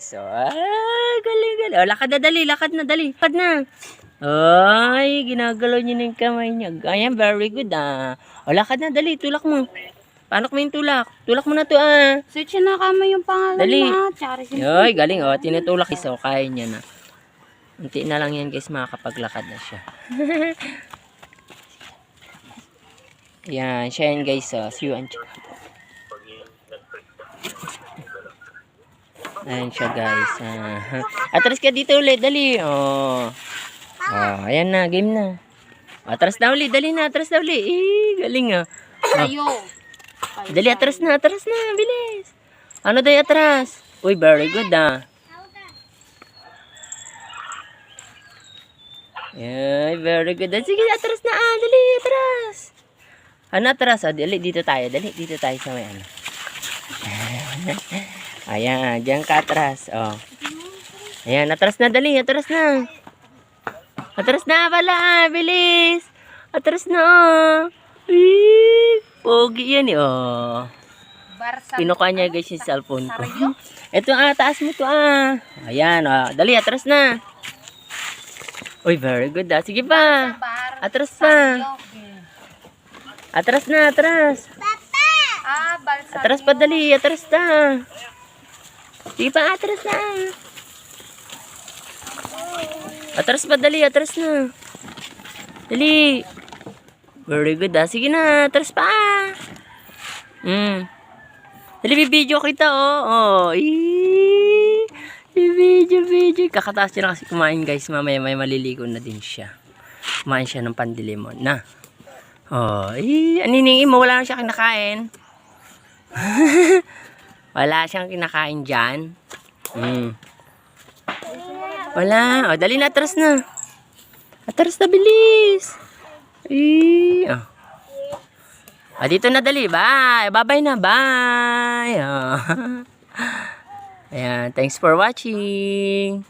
So, ah, galing, galing. O, lakad na, dali, lakad na, dali. Lakad na. Ay, ginagalaw niya na yung kamay niya. Ayan, very good, ah. O, lakad na, dali, tulak mo. Paano mo yung tulak? Tulak mo na to, ah. Search na kama yung pangalan Dali. na. Tsaka si Ay, galing, oh. Tinutulak isa, oh. Kaya niya na. Unti na lang yan, guys, makakapaglakad na siya. yan, siya yan, guys, oh. Si Yuan. Ayan siya, guys. Ah. Atras ka dito ulit, dali. Oh. Oh, ayan na, game na. Atras na ulit, dali na, atras na ulit. Eh, galing, ah. Tayo. Dali, atras na, atras na, bilis. Ano daw atras? Uy, very good ah. Ay, very good. Ah, Sige, atras na ah, dali, atras. Ano atras? Ah, dali, dito tayo, dali, dito tayo sa may ano. Ayan, diyan ka atras. Oh. Ayan, atras na, dali, atras na. Atras na pala, bilis. Atras na, oh. Pogi yan eh, oh. Pinukuha niya guys yung cellphone ko. Ito ah, taas mo to ah. Ayan ah. Dali, atras na. Uy, very good ah. Sige pa. Atras pa. Atras na, atras. Ah, balsa. Atras pa dali, atras na. Sige pa, atras na. Atras pa dali, atras na. Dali. Very good ah. Sige na, atras pa. Hmm. Dali, bibidyo kita oh. Oh, Eee. Bibidyo, video. Kakataas niya na kasi kumain guys. Mamaya may maliligo na din siya. Kumain siya ng pandilimon na. Oh, eh, aniningin mo, wala na siya kinakain. wala siyang kinakain dyan. Hmm. Wala. O, dali na, atras na. Atras na, bilis. Eh, oh. Ah, dito na dali. Bye. Bye-bye na. Bye. Oh. Ayan. Thanks for watching.